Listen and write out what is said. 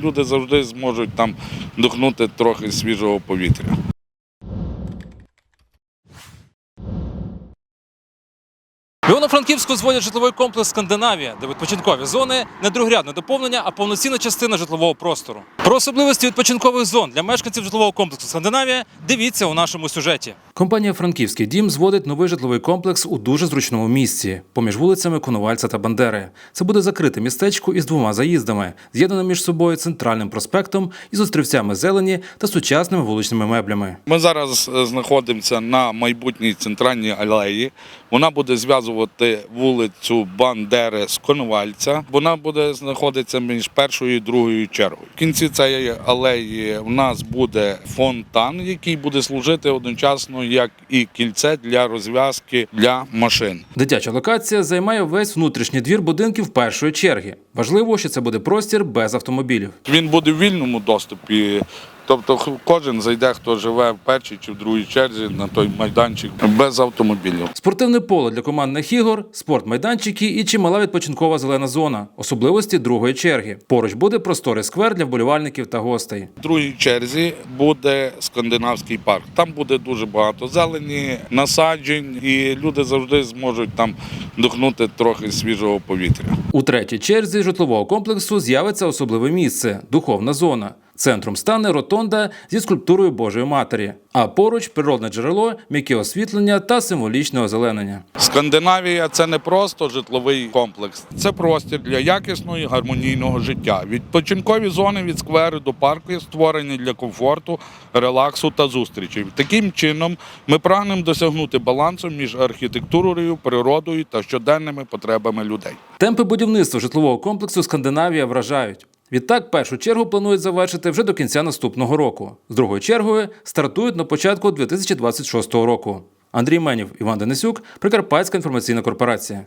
Люди завжди зможуть там дихнути трохи свіжого повітря. В Івано-Франківську зводять житловий комплекс Скандинавія, де відпочинкові зони не другорядне доповнення, а повноцінна частина житлового простору. Про особливості відпочинкових зон для мешканців житлового комплексу Скандинавія дивіться у нашому сюжеті. Компанія Франківський дім зводить новий житловий комплекс у дуже зручному місці поміж вулицями Конувальця та Бандери. Це буде закрите містечко із двома заїздами, з'єднане між собою центральним проспектом із острівцями зелені та сучасними вуличними меблями. Ми зараз е, знаходимося на майбутній центральній алеї. Вона буде зв'язувати вулицю Бандери з Конвальця. Вона буде знаходитися між першою і другою чергою. В кінці цієї алеї в нас буде фонтан, який буде служити одночасно як і кільце для розв'язки для машин. Дитяча локація займає весь внутрішній двір будинків першої черги. Важливо, що це буде простір без автомобілів. Він буде в вільному доступі. Тобто кожен зайде, хто живе в першій чи в другій черзі на той майданчик без автомобілів. Спортивне поле для командних ігор, спортмайданчики і чимала відпочинкова зелена зона, особливості другої черги. Поруч буде просторий сквер для вболівальників та гостей. В другій черзі буде скандинавський парк. Там буде дуже багато зелені, насаджень, і люди завжди зможуть там дихнути трохи свіжого повітря. У третій черзі житлового комплексу з'явиться особливе місце духовна зона. Центром стане ротонда зі скульптурою Божої Матері, а поруч природне джерело, м'яке освітлення та символічне озеленення. Скандинавія це не просто житловий комплекс, це простір для якісного і гармонійного життя. Відпочинкові зони від скверу до парку створені для комфорту, релаксу та зустрічей. Таким чином ми прагнемо досягнути балансу між архітектурою, природою та щоденними потребами людей. Темпи будівництва житлового комплексу Скандинавія вражають. Відтак, першу чергу планують завершити вже до кінця наступного року. З другою чергою стартують на початку 2026 року. Андрій Менів, Іван Денисюк, Прикарпатська інформаційна корпорація.